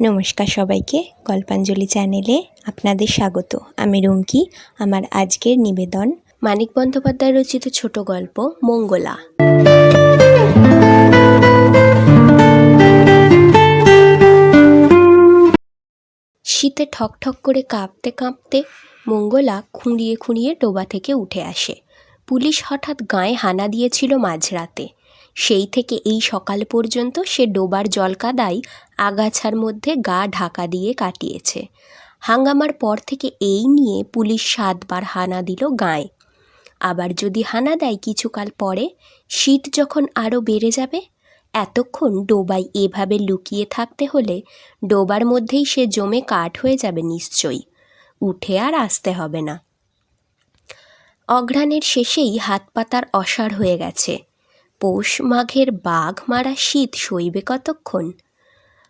নমস্কার সবাইকে, গল্পাঞ্জলি চ্যানেলে আপনাদের স্বাগত। আমি রুমকি, আমার আজকের নিবেদন মানিক বন্দ্যোপাধ্যায় রচিত ছোট গল্প মঙ্গলা। শীতে ঠকঠক করে কাঁপতে কাঁপতে মঙ্গলা খুঁড়িয়ে খুঁড়িয়ে ডোবা থেকে উঠে আসে। পুলিশ হঠাৎ গায়ে হানা দিয়েছিল মাঝরাতে। সেই থেকে এই সকাল পর্যন্ত সে ডোবার জলকাদায় আগাছার মধ্যে গা ঢাকা দিয়ে কাটিয়েছে। হাঙ্গামার পর থেকে এই নিয়ে পুলিশ সাতবার হানা দিল গায়ে। আবার যদি হানা দেয় কিছুকাল পরে, শীত যখন আরও বেড়ে যাবে, এতক্ষণ ডোবায় এভাবে লুকিয়ে থাকতে হলে ডোবার মধ্যেই সে জমে কাঠ হয়ে যাবে নিশ্চয়ই। উঠে আর আসতে হবে না। অঘ্রাণের শেষেই হাত পাতার অসাড় হয়ে গেছে। পৌষ মাঘের বাঘ মারা শীত সইবে কতক্ষণ?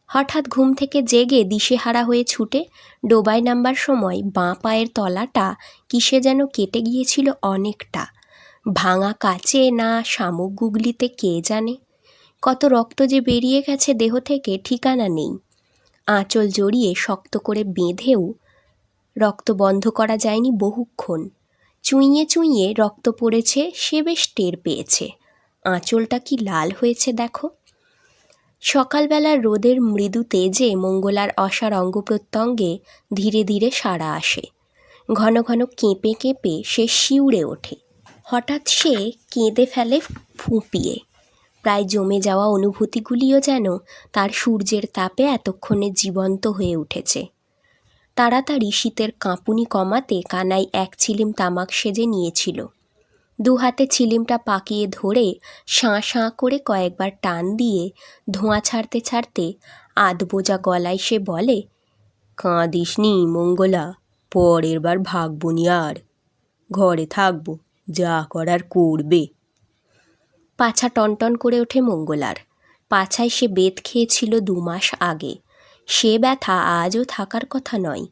হঠাৎ ঘুম থেকে জেগে দিশেহারা হয়ে ছুটে ডোবায় নামবার সময় বাঁ পায়ের তলাটা কিসে যেন কেটে গিয়েছিল অনেকটা। ভাঙা কাচে না শামুক গুগলিতে কে জানে? কত রক্ত যে বেরিয়ে গেছে দেহ থেকে ঠিকানা নেই। আঁচল জড়িয়ে শক্ত করে বেঁধেও রক্ত বন্ধ করা যায়নি বহুক্ষণ। চুইয়ে চুইয়ে রক্ত পড়েছে, সে বেশ টের পেয়েছে। আঁচলটা কি লাল হয়েছে দেখো? সকালবেলার রোদের মৃদু তেজে মঙ্গলার অসার অঙ্গ প্রত্যঙ্গে ধীরে ধীরে সাড়া আসে। ঘন ঘন কেঁপে কেঁপে সে শিউড়ে ওঠে। হঠাৎ সে কেঁদে ফেলে ফুঁপিয়ে। প্রায় জমে যাওয়া অনুভূতিগুলিও যেন তার সূর্যের তাপে এতক্ষণে জীবন্ত হয়ে উঠেছে। তাড়াতাড়ি শীতের কাঁপুনি কমাতে কানাই এক ছিলিম তামাক সেজে নিয়েছিল। দু হাতে ছিলিমটা পাকিয়ে ধরে শাঁ শাঁ করে কয়েকবার টান দিয়ে ধোঁয়া ছাড়তে ছাড়তে আধবোজা গলায় সে বলে কাঁদিস নি মঙ্গলা, পরের বার ভাগবো নি আর। ঘরে থাকব, যা করার করবে। পাছা টনটন করে ওঠে মঙ্গলার। পাছায় সে বেত খেয়েছিল দু মাস আগে। সে ব্যথা আজও থাকার কথা নয়।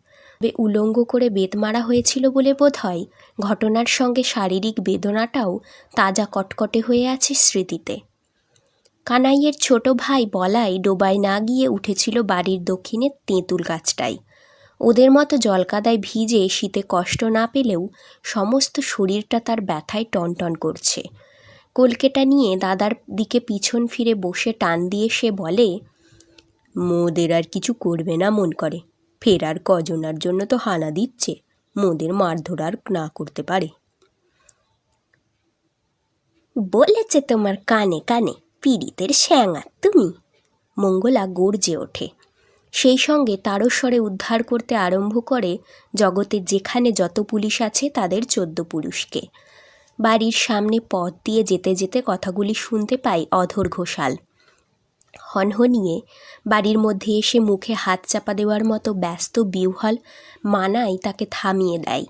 উলঙ্গ করে বেত মারা হয়েছিল বলে বোধ হয় ঘটনার সঙ্গে শারীরিক বেদনাটাও তাজা কটকটে হয়ে আছে স্মৃতিতে। কানাইয়ের ছোট ভাই বলাই ডোবায় না গিয়ে উঠেছিল বাড়ির দক্ষিণে তেঁতুল গাছটায় ওদের মতো জলকাদায় ভিজে শীতে কষ্ট না পেলেও সমস্ত শরীরটা তার ব্যথায় টনটন করছে। কলকেটা নিয়ে দাদার দিকে পিছন ফিরে বসে টান দিয়ে সে বলে, মোদের আর কিছু করবে না মন করে। ফেরার কজনার জন্য তো হানা দিচ্ছে। মোদের মারধর আর না করতে পারে। বলেছে তোমার কানে কানে, পীড়িতের শ্যাঙা তুমি। মঙ্গলা গর্জে ওঠে। সেই সঙ্গে তারস্বরে উদ্ধার করতে আরম্ভ করে জগতে যেখানে যত পুলিশ আছে তাদের চোদ্দ পুরুষকে। বাড়ির সামনে পথ দিয়ে যেতে যেতে কথাগুলি শুনতে পাই অধর ঘোষাল। হনহনিয়ে বাড়ির মধ্যে এসে মুখে হাত চাপা দেওয়ার মতো ব্যস্ত বিহ্বল মানাই তাকে থামিয়ে দেয়।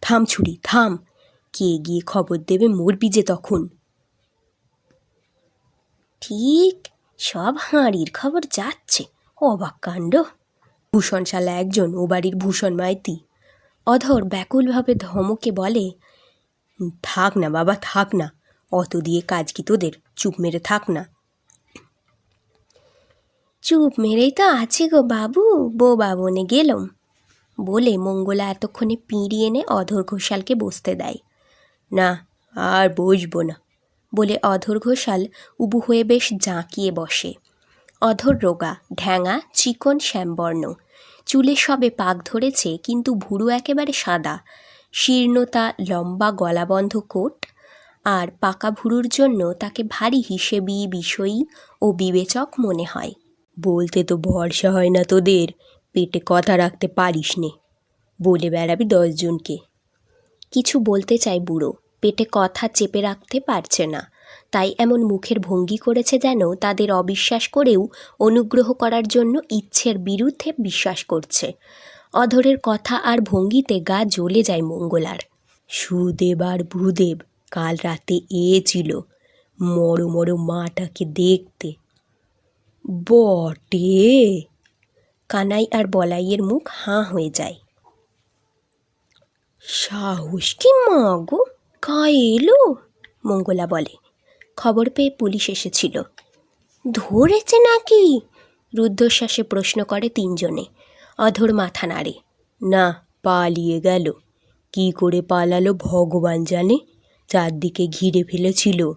থাম ছুরি, থাম, কে গিয়ে খবর দেবে মরবি যে তখন? ঠিক, সব হাঁড়ির খবর যাচ্ছে, অবাক কাণ্ড। ভূষণশালা একজন ও বাড়ির ভূষণ মাইতি। অধর ব্যাকুলভাবে ধমকে বলে, থাক না বাবা, থাক না, অত দিয়ে কাজ কি তোদের? চুপ মেরে থাক না। চুপ মেরেই তো আছি গো বাবু। বোবা বনে গেলুম। বলে মঙ্গলা এতক্ষণে পিঁড়ি এনে অধর ঘোষালকে বসতে দেয়। না, আর বসবো না। বলে অধর ঘোষাল উবু হয়ে বেশ জাঁকিয়ে বসে। অধর রোগা, ঢ্যাঙা, চিকন শ্যামবর্ণ। চুলে সবে পাক ধরেছে, কিন্তু ভুরু একেবারে সাদা। শীর্ণতা, লম্বা গলাবন্ধ কোট। আর পাকা ভুরুর জন্য তাকে ভারী হিসেবি, বিষয়ী ও বিবেচক মনে হয়। বলতে তো ভরসা হয় না তোদের, পেটে কথা রাখতে পারিস নে, বলে বেড়াবি দশজনকে কিছু বলতে চাই বুড়ো, পেটে কথা চেপে রাখতে পারছে না, তাই এমন মুখের ভঙ্গি করেছে যেন তাদের অবিশ্বাস করেও অনুগ্রহ করার জন্য ইচ্ছের বিরুদ্ধে বিশ্বাস করছে। অধরের কথা আর ভঙ্গিতে গা জ্বলে যায় মঙ্গলার। সুদেব আর ভূদেব কাল রাতে এ ছিল, মরো মরো মাটাকে দেখতে। বটে। কানাই আর বলাইয়ের মুখ হাঁ হয়ে যায়। সাহস কি মা গো, গায়ে এলো? মঙ্গলা বলে। খবর পেয়ে পুলিশ এসেছিল। ধরেছে নাকি? রুদ্ধশ্বাসে প্রশ্ন করে তিনজনে। অধর মাথা নাড়ে। না, পালিয়ে গেল। কি করে পালালো ভগবান জানে। চারদিকে ঘিরে ফেলেছিল।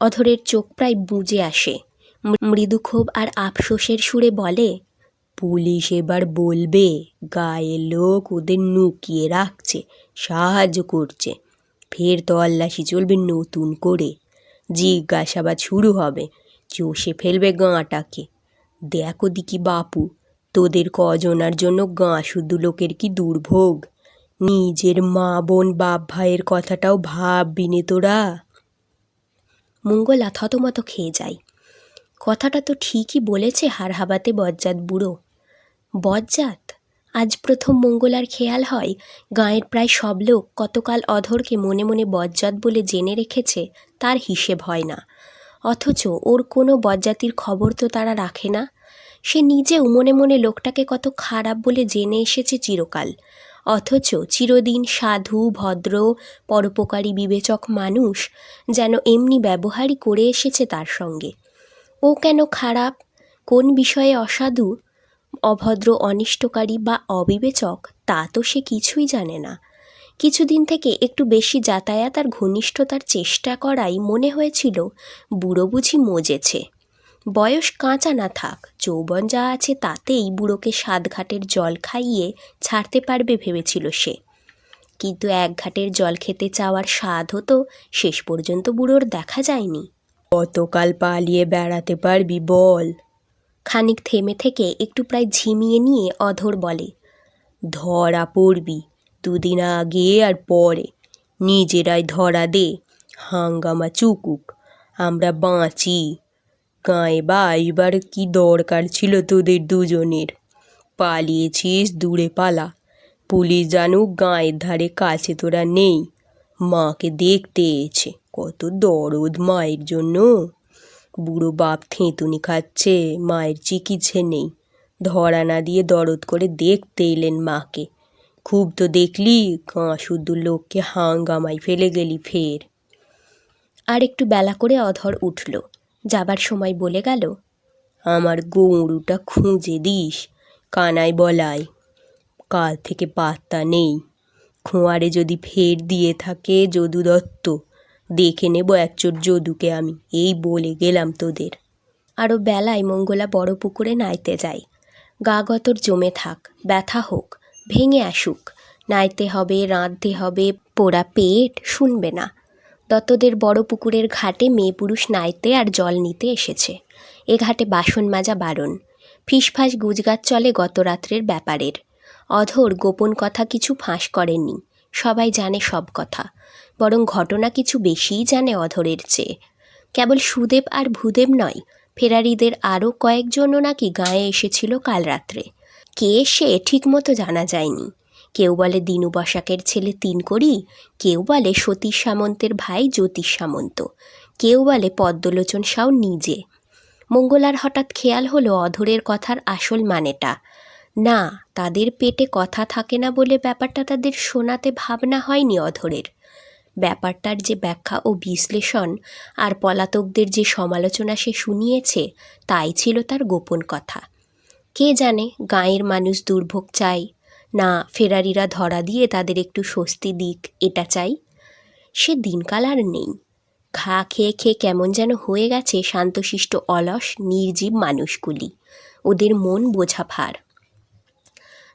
অধরের চোখ প্রায় বুজে আসে। মৃ- মৃদুক্ষোভ আর আফসোসের সুরে বলে, পুলিশ এবার বলবে গায়ের লোক ওদের নুকিয়ে রাখছে, সাহায্য করছে। ফের তল্লাশি চলবে নতুন করে। জিজ্ঞাসাবাদ শুরু হবে, চষে ফেলবে গাঁটাকে। দেখো দিকি বাপু, তোদের কজনার জন্য গাঁ শুধু লোকের কি দুর্ভোগ? নিজের মা, বোন, বাপ, ভাইয়ের কথাটাও ভাববি নে তোরা? মঙ্গলা থতমত খেয়ে যায়। কথাটা তো ঠিকই বলেছে হার হাবাতে বজ্জাত বুড়ো। বজ্জাত? আজ প্রথম মঙ্গলার খেয়াল হয়, গাঁয়ের প্রায় সব লোক কতকাল অধরকে মনে মনে বজ্জাত বলে জেনে রেখেছে, তার হিসেব হয় না। অথচ ওর কোনো বজ্জাতির খবর তো তারা রাখে না। সে নিজেও মনে মনে লোকটাকে কত খারাপ বলে জেনে এসেছে চিরকাল। অথচ চিরদিন সাধু, ভদ্র, পরোপকারী, বিবেচক মানুষ যেন এমনি ব্যবহারই করে এসেছে তার সঙ্গে। ও কেন খারাপ? কোন বিষয়ে অসাধু? অভদ্র, অনিষ্টকারী বা অবিবেচক, তা তো সে কিছুই জানে না। কিছুদিন থেকে একটু বেশি যাতায়াত আর ঘনিষ্ঠতার চেষ্টা করাই মনে হয়েছিল, বুড়ো বুঝি মজেছে। বয়স কাঁচা না থাক, যৌবন যা আছে তাতেই বুড়োকে সাত ঘাটের জল খাইয়ে ছাড়তে পারবে ভেবেছিল সে। কিন্তু এক ঘাটের জল খেতে চাওয়ার স্বাদও তো শেষ পর্যন্ত বুড়োর দেখা যায়নি। কতকাল পালিয়ে বেড়াতে পারবি, বল। খানিক থেমে থেকে একটু প্রায় ঝিমিয়ে নিয়ে অধর বলে, ধরা পড়বি, দুদিন আগে আর পরে। নিজেরাই ধরা দে, হাঙ্গামা চুকুক, আমরা বাঁচি। গায়ে বা এবার কি দরকার ছিল তোদের দুজনের? পালিয়েছিস, দূরে পালা। পুলিশ জানুক গায়ের ধারে কাছে তোরা নেই, মাকে দেখতে এসে। কত দরদ মায়ের জন্য। বুড়ো বাপ থেঁতুনি খাচ্ছে, মায়ের চিকিৎসে নেই। ধরা না দিয়ে দরদ করে দেখতে এলেন মাকে। খুব তো দেখলি শুধু লোককে হাঙ্গামাই ফেলে গেলি ফের। আর একটু বেলা করে অধর উঠল, যাবার সময় বলে গেল, আমার গৌরুটা খুঁজে দিস কানাই বলাই। কাল থেকে পাত্তা নেই। খোঁয়ারে যদি ফের দিয়ে থাকে যদু দত্ত দেখে নেব একচোট যদুকে আমি। এই বলে গেলাম তোদের। আরও বেলায় মঙ্গলা বড় পুকুরে নাইতে যায়। গা গতর জমে থাক, ব্যথা হোক, ভেঙে আসুক। নাইতে হবে, রাঁধতে হবে, পোড়া পেট, শুনবে না। দত্তদের বড় পুকুরের ঘাটে মেয়ে পুরুষ নাইতে আর জল নিতে এসেছে। এ ঘাটে বাসন মাজা বারণ। ফিসফাস গুজগাছ চলে গত রাত্রের ব্যাপারের। অধর গোপন কথা কিছু ফাঁস করেননি। সবাই জানে সব কথা। বরং ঘটনা কিছু বেশিই জানে অধরের চেয়ে। কেবল সুদেব আর ভূদেব নয়, ফেরারিদের আরও কয়েকজনও নাকি গায়ে এসেছিল কাল রাত্রে। কে সে ঠিকমতো জানা যায়নি। কেউ বলে দিনু বসাকের ছেলে তিন করি, কেউ বলে সতীশ সামন্তের ভাই জ্যোতিষ সামন্ত, কেউ বলে পদ্মলোচন সাউ নিজে। মঙ্গলার হঠাৎ খেয়াল হলো অধরের কথার আসল মানেটা। না, তাদের পেটে কথা থাকে না বলে ব্যাপারটা তাদের শোনাতে ভাবনা হয়নি অধরের। ব্যাপারটার যে ব্যাখ্যা ও বিশ্লেষণ আর পলাতকদের যে সমালোচনা সে শুনিয়েছে, তাই ছিল তার গোপন কথা। কে জানে গাঁয়ের মানুষ দুর্ভোগ চাই না, ফেরারিরা ধরা দিয়ে তাদের একটু স্বস্তি দিক, এটা চাই। সে দিনকাল আর নেই। ঘা খেয়ে খেয়ে কেমন যেন হয়ে গেছে শান্তশিষ্ট অলস, নির্জীব মানুষগুলি। ওদের মন বোঝা ভার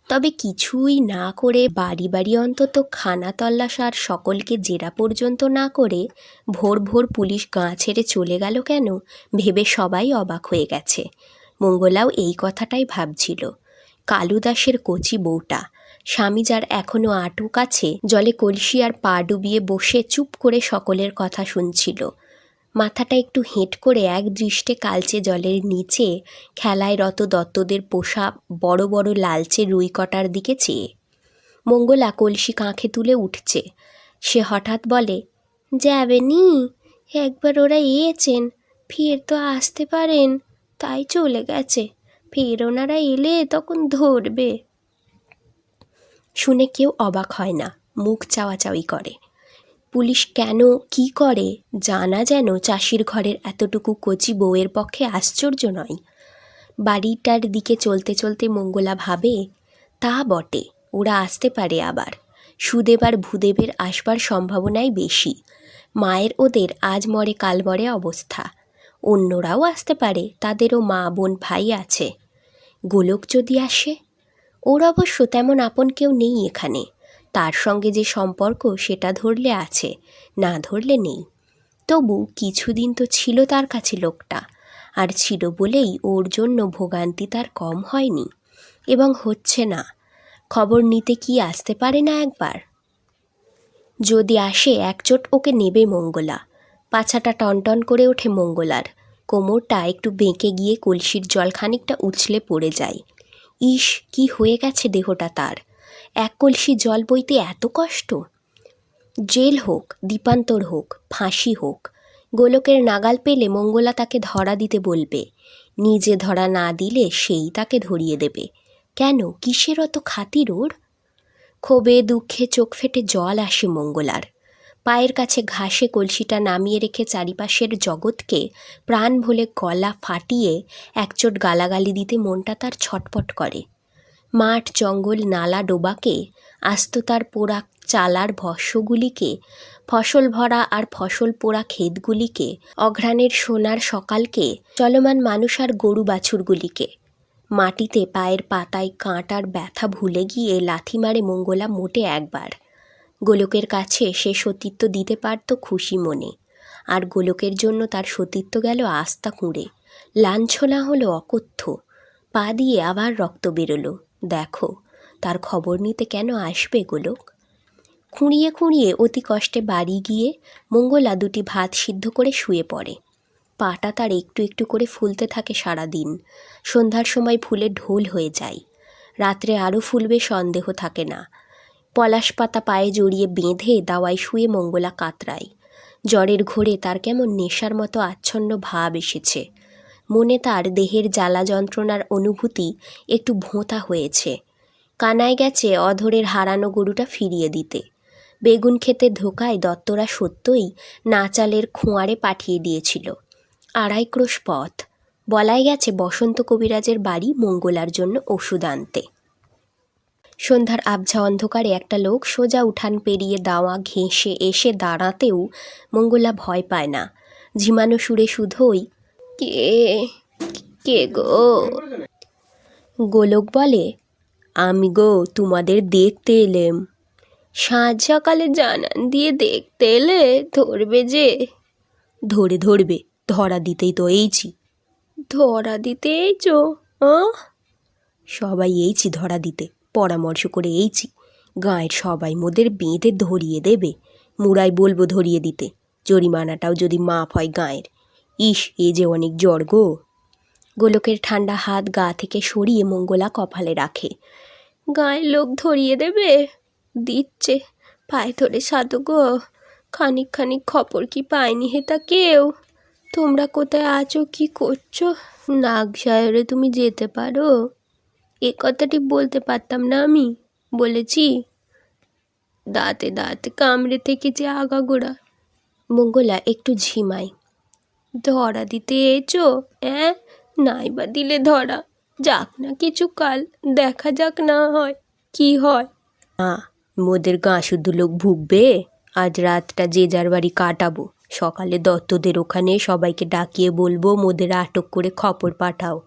তবে কিছুই না করে বাড়ি বাড়ি অন্তত খানা তল্লাশ আর সকলকে জেরা পর্যন্ত না করে ভোর ভোর পুলিশ গাঁ ছেড়ে চলে গেল কেন ভেবে সবাই অবাক হয়ে গেছে। মঙ্গলাও এই কথাটাই ভাবছিল। কালু দাসের কচি বউটা, স্বামী যার এখনও আটক আছে, জলে কলসি আর পা ডুবিয়ে বসে চুপ করে সকলের কথা শুনছিল। মাথাটা একটু হেঁট করে এক দৃষ্টে কালচে জলের নিচে খেলায় রত দত্তদের পোষা বড় বড় লালচে রুই কটার দিকে চেয়ে। মঙ্গলা কলসি কাঁখে তুলে উঠছে। সে হঠাৎ বলে, যাবে নি? একবার ওরা এয়েছেন, ফের তো আসতে পারেন। তাই চলে গেছে, ফের ওনারা এলে তখন ধরবে। শুনে কেউ অবাক হয় না, মুখ চাওয়াচাওয়ি করে। পুলিশ কেন কি করে জানা যেন চাষির ঘরের এতটুকু কচি বউয়ের পক্ষে আশ্চর্য নয়। বাড়িটার দিকে চলতে চলতে মঙ্গলা ভাবে, তা বটে, ওরা আসতে পারে আবার। সুদেব আর ভূদেবের আসবার সম্ভাবনাই বেশি। মায়ের ওদের আজ মরে কাল মরে অবস্থা। অন্যরাও আসতে পারে, তাদেরও মা, বোন, ভাই আছে। গোলক যদি আসে, ওর অবশ্য তেমন আপন কেউ নেই এখানে। তার সঙ্গে যে সম্পর্ক, সেটা ধরলে আছে, না ধরলে নেই। তবু কিছুদিন তো ছিল তার কাছে লোকটা, আর ছিল বলেই ওর জন্য ভোগান্তি তার কম হয়নি, এবং হচ্ছে না। খবর নিতে কি আসতে পারে না একবার? যদি আসে, একচোট ওকে নেবে মঙ্গলা। পাছাটা টনটন করে ওঠে মঙ্গলার। কোমরটা একটু বেঁকে গিয়ে কলসির জল খানিকটা উছলে পড়ে যায়। ইস, কি হয়ে গেছে দেহটা তার? এক কলসি জল বইতে এত কষ্ট? জেল হোক, দীপান্তর হোক, ফাঁসি হোক, গোলকের নাগাল পেলে মঙ্গলা তাকে ধরা দিতে বলবে। নিজে ধরা না দিলে সেই তাকে ধরিয়ে দেবে। কেন? কিসের অত খাতির ওর? ক্ষোভে, দুঃখে চোখ ফেটে জল আসে মঙ্গলার। পায়ের কাছে ঘাসে কলসিটা নামিয়ে রেখে চারিপাশের জগৎকে প্রাণ ভোলে গলা ফাটিয়ে একচোট গালাগালি দিতে মনটা তার ছটপট করে। মাঠ, জঙ্গল, নালা ডোবাকে, আস্ত তার পোড়া চালার ভস্যগুলিকে, ফসল ভরা আর ফসল পোড়া ক্ষেতগুলিকে, অঘ্রাণের সোনার সকালকে, চলমান মানুষ আর গরু বাছুরগুলিকে। মাটিতে পায়ের পাতায় কাঁটার ব্যথা ভুলে গিয়ে লাথি মারে মঙ্গলা মোটে একবার। গোলকের কাছে সে সতীত্ব দিতে পারত খুশি মনে। আর গোলকের জন্য তার সতীত্ব গেল আস্তা কুঁড়ে। লাঞ্ছনা হলো অকথ্য। পা দিয়ে আবার রক্ত বেরোলো। দেখো, তার খবর নিতে কেন আসবে গোলক খুঁড়িয়ে খুঁড়িয়ে অতি কষ্টে বাড়ি গিয়ে মঙ্গলা দুটি ভাত সিদ্ধ করে শুয়ে পড়ে। পাটা তার একটু একটু করে ফুলতে থাকে সারাদিন। সন্ধ্যার সময় ফুলে ঢোল হয়ে যায়। রাত্রে আরও ফুলবে সন্দেহ থাকে না। পলাশ পাতা পায়ে জড়িয়ে বেঁধে দাওয়ায় শুয়ে মঙ্গলা কাতরায়। জ্বরের ঘোরে তার কেমন নেশার মতো আচ্ছন্ন ভাব এসেছে। মনে তার দেহের জ্বালা যন্ত্রণার অনুভূতি একটু ভোঁতা হয়েছে। কানায় গেছে অধরের হারানো গরুটা ফিরিয়ে দিতে। বেগুন খেতে ধোকায় দত্তরা সত্যই নাচালের খোঁয়ারে পাঠিয়ে দিয়েছিল। আড়াই ক্রোশ পথ। বলাই গেছে বসন্ত কবিরাজের বাড়ি মঙ্গলার জন্য ওষুধ আনতে। সন্ধ্যার আবঝা অন্ধকারে একটা লোক সোজা উঠান পেরিয়ে দাওয়া ঘেঁষে এসে দাঁড়াতেও মঙ্গলা ভয় পায় না। ঝিমানো সুরে শুধোই কে? কে গো? গোলক বলে, আমি গো তোমাদের দেখতে এলেম। সাঁঝ সকালে জানান দিয়ে দেখতে এলে ধরবে যে। ধরে ধরবে, ধরা দিতেই তো এইছি। ধরা দিতে এইছো? সবাই এইছি ধরা দিতে, পরামর্শ করে এইছি। গাঁয়ের সবাই মোদের বেঁধে ধরিয়ে দেবে মুড়াই বলব ধরিয়ে দিতে। জরিমানাটাও যদি মাপ হয় গাঁয়ের। ইস, এ যে অনেক জ্বর গো। গোলকের ঠান্ডা হাত গা থেকে সরিয়ে মঙ্গলা কপালে রাখে। গাঁয়ের লোক ধরিয়ে দেবে? দিচ্ছে। পায়ে ধরে সাধু গো। খানিক খানিক খবর কি পায়নি হেতা কেউ? তোমরা কোথায় আছো, কি করছ? নাগ সায়রে তুমি যেতে পারো? এ কথাটি বলতে পারতাম না আমি, বলেছি। দাঁতে দাঁতে কামড়ে থেকে যে আগাগোড়া। মঙ্গলা একটু ঝিমাই ধরা দিতে এছো হ্যাঁ নাই বা দিলে ধরা। যাক না কিছু কাল, দেখা যাক না হয়, কি হয়। না, মোদের গাঁ শুদ্ধ লোক ভুগবে। আজ রাতটা যে যার বাড়ি কাটাবো। সকালে দত্তদের ওখানে সবাইকে ডাকিয়ে বলব, মোদের আটক করে খবর পাঠাও।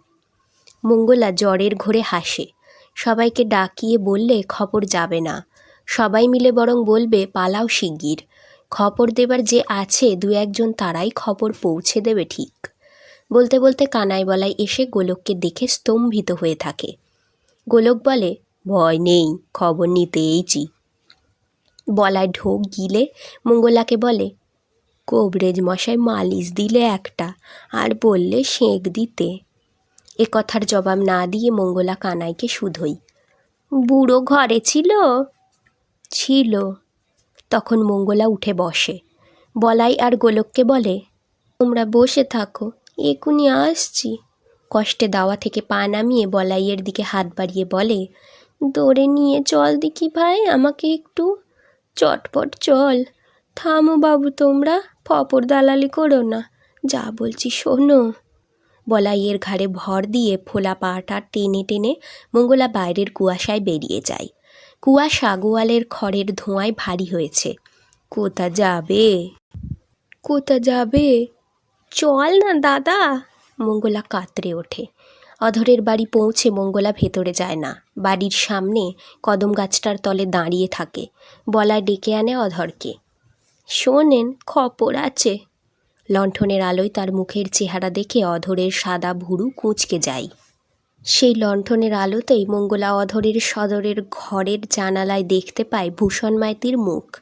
মঙ্গলা জ্বরের ঘোরে হাসে। সবাইকে ডাকিয়ে বললে খবর যাবে না। সবাই মিলে বরং বলবে, পালাও শিগগির। খবর দেবার যে আছে দু একজন তারাই খবর পৌঁছে দেবে ঠিক। বলতে বলতে কানাই বলাই এসে গোলককে দেখে স্তম্ভিত হয়ে থাকে। গোলক বলে, ভয় নেই, খবর নিতে এইছি বলায় ঢোক গিলে মঙ্গলাকে বলে, কবরেজ মশাই মালিশ দিলে একটা, আর বললে সেঁক দিতে। এ কথার জবাব না দিয়ে মঙ্গলা কানাইকে শুধোই, বুড়ো ঘরে ছিল? ছিল। তখন মঙ্গলা উঠে বসে। বলাই আর গোলককে বলে, তোমরা বসে থাকো একুনি আসছি। কষ্টে দাওয়া থেকে পা নামিয়ে বলাইয়ের দিকে হাত বাড়িয়ে বলে, দৌড়ে নিয়ে চল দেখি ভাই, আমাকে একটু। চটপট চল। থামো বাবু তোমরা, ফপর দালালি করো না। যা বলছি শোনো। বলাইয়ের ঘাড়ে ভর দিয়ে ফোলা পাটা টেনে টেনে মঙ্গলা বাইরের কুয়াশায় বেরিয়ে যায়। কুয়াশা গোয়ালের খড়ের ধোঁয়ায় ভারী হয়েছে। কোথা যাবে? কোথা যাবে? চল না, দাদা। মঙ্গলা কাতরে ওঠে। অধরের বাড়ি পৌঁছে মঙ্গলা ভেতরে যায় না। বাড়ির সামনে কদম গাছটার তলে দাঁড়িয়ে থাকে। বলা ডেকে আনে অধরকে। শোনেন, খপর আছে। লণ্ঠনের আলোয় তার মুখের চেহারা দেখে অধরের সাদা ভুরু কুঁচকে যায়। সেই লণ্ঠনের আলোতেই মঙ্গলা অধরের সদরের ঘরের জানালায় দেখতে পায় ভূষণ মাইতির মুখ।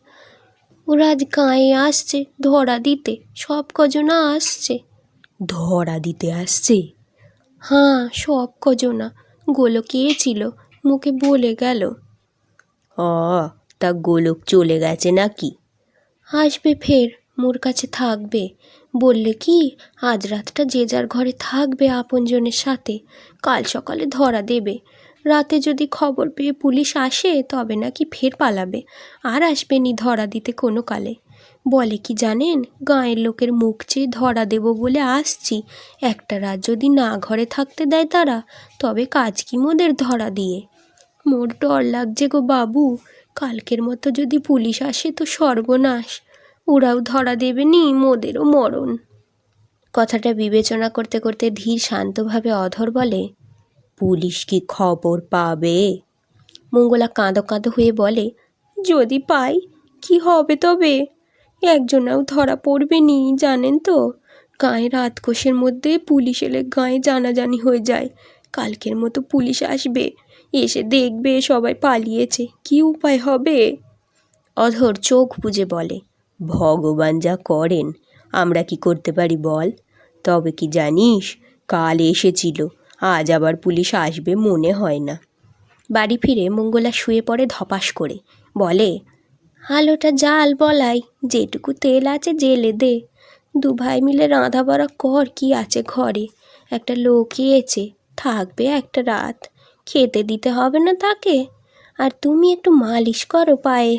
ওরা আজ গাঁয়ে আসছে, ধরা দিতে, সব কজনা আসছে। ধরা দিতে আসছে? হ্যাঁ সব কজনা গোলক ছিল, মুখে বলে গেল। অ, তা গোলক চলে গেছে নাকি? আসবে ফের, মোর কাছে থাকবে। বললে কি, আজ রাতটা যে যার ঘরে থাকবে আপনজনের সাথে, কাল সকালে ধরা দেবে। রাতে যদি খবর পেয়ে পুলিশ আসে, তবে নাকি ফের পালাবে। আর আসবে নি ধরা দিতে কোনো কালে। বলে কি জানেন, গাঁয়ের লোকের মুখ চেয়ে ধরা দেব বলে আসছি। একটা রাত যদি না ঘরে থাকতে দেয় তারা, তবে কাজ কি মোদের ধরা দিয়ে? মোর ডর লাগছে গো বাবু, কালকের মতো যদি পুলিশ আসে তো সর্বনাশ। ওরাও ধরা দেবে নি মোদেরও মরণ। কথাটা বিবেচনা করতে করতে ধীর শান্তভাবে অধর বলে, পুলিশ কি খবর পাবে? মঙ্গলা কাঁদো কাঁদো হয়ে বলে, যদি পাই, কি হবে তবে? একজনাও ধরা পড়বে নি জানেন তো? গায়ে রাত কোষের মধ্যে পুলিশ এলে গায়ে জানাজানি হয়ে যায়। কালকের মতো পুলিশ আসবে, এসে দেখবে সবাই পালিয়েছে, কি উপায় হবে? অধর চোখ বুজে বলে ভগবান যা করেন, আমরা কি করতে পারি বল? তবে কি জানিস, কাল এসেছিল, আজ আবার পুলিশ আসবে মনে হয় না। বাড়ি ফিরে মঙ্গলা শুয়ে পড়ে ধপাস করে, বলে, আলোটা জাল বলাই, যেটুকু তেল আছে জেলে দে। দু ভাই মিলে রাঁধা বাড়া কর, কি আছে ঘরে। একটা লোক এসে থাকবে একটা রাত। খেতে দিতে হবে না তাকে। আর তুমি একটু মালিশ করো পায়ে।